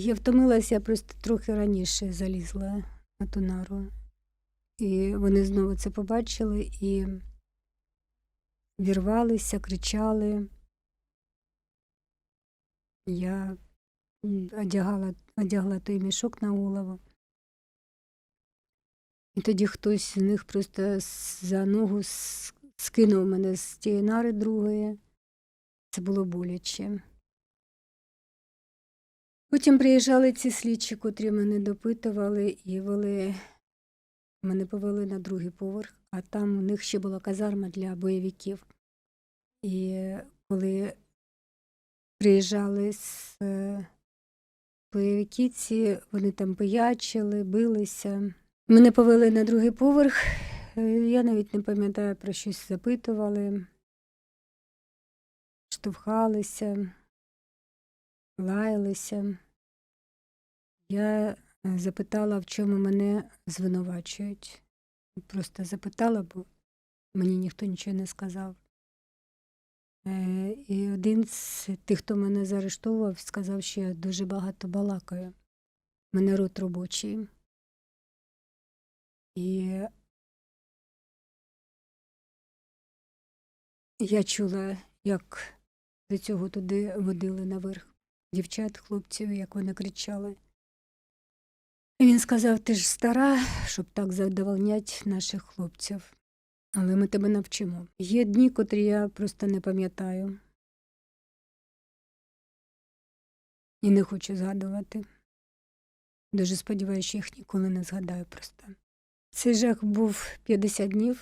Я втомилася, я просто трохи раніше залізла на ту нару. І вони знову це побачили і вірвалися, кричали. Я одягала, одягла той мішок на голову. І тоді хтось з них просто за ногу скинув мене з тієї нари другої. Це було боляче. Потім приїжджали ці слідчі, котрі мене допитували і вели. Мене повели на другий поверх, а там у них ще була казарма для бойовиків. І коли приїжджали з е, бойовики ці, вони там пиячили, билися. Мене повели на другий поверх. Е, Я навіть не пам'ятаю, про щось запитували, штовхалися, лаялися. Я е, запитала, в чому мене звинувачують. Просто запитала, бо мені ніхто нічого не сказав. Е, І один з тих, хто мене заарештовував, сказав, що я дуже багато балакаю. Мене рот робочий. І я чула, як до цього туди водили наверх дівчат, хлопців, як вони кричали. І він сказав: ти ж стара, щоб так задовольнять наших хлопців. Але ми тебе навчимо. Є дні, котрі я просто не пам'ятаю. І не хочу згадувати. Дуже сподіваюся, що їх ніколи не згадаю просто. Цей жах був 50 днів.